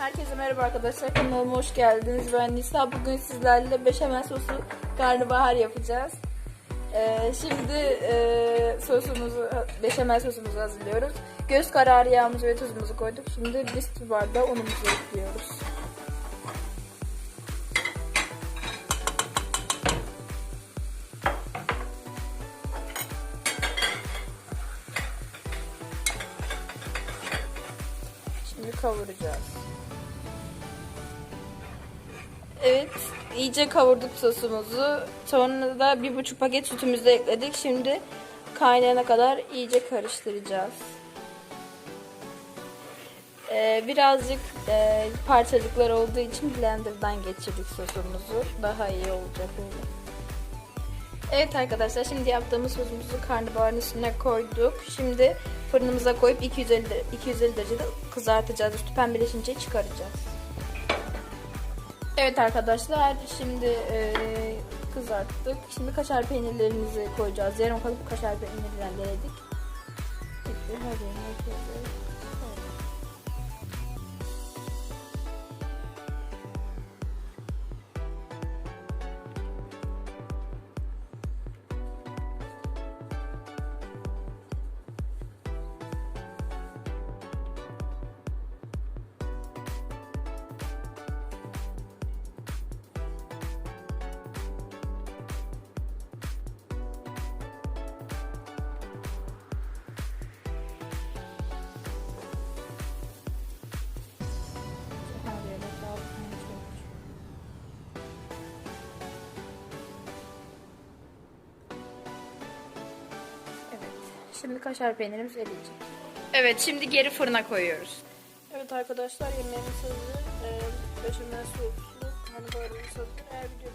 Herkese merhaba arkadaşlar. Kanalıma hoş geldiniz. Ben Nisa. Bugün sizlerle beşamel sosu karnabahar yapacağız. Ee, şimdi e, sosumuzu, beşamel sosumuzu hazırlıyoruz. Göz kararı yağımızı ve tuzumuzu koyduk. Şimdi bir su bardağı unumuzu ekliyoruz. Şimdi kavuracağız. Evet, iyice kavurduk sosumuzu. Sonra da bir buçuk paket sütümüzü de ekledik. Şimdi kaynayana kadar iyice karıştıracağız. Ee, birazcık e, parçacıklar olduğu için blenderdan geçirdik sosumuzu. Daha iyi olacak öyle. Evet arkadaşlar şimdi yaptığımız sosumuzu karnabaharın üstüne koyduk. Şimdi fırınımıza koyup 250, 250 derecede kızartacağız. Üstü pembeleşince çıkaracağız. Evet arkadaşlar şimdi e, kızarttık. Şimdi kaşar peynirlerimizi koyacağız. Yarım kalıp kaşar peyniri rendeledik. Peki, her yerine Şimdi kaşar peynirimiz eriyecek. Evet şimdi geri fırına koyuyoruz. Evet arkadaşlar yemeğimiz hazır. Ee, beşamel soslu karnabaharımız hazır. Eğer video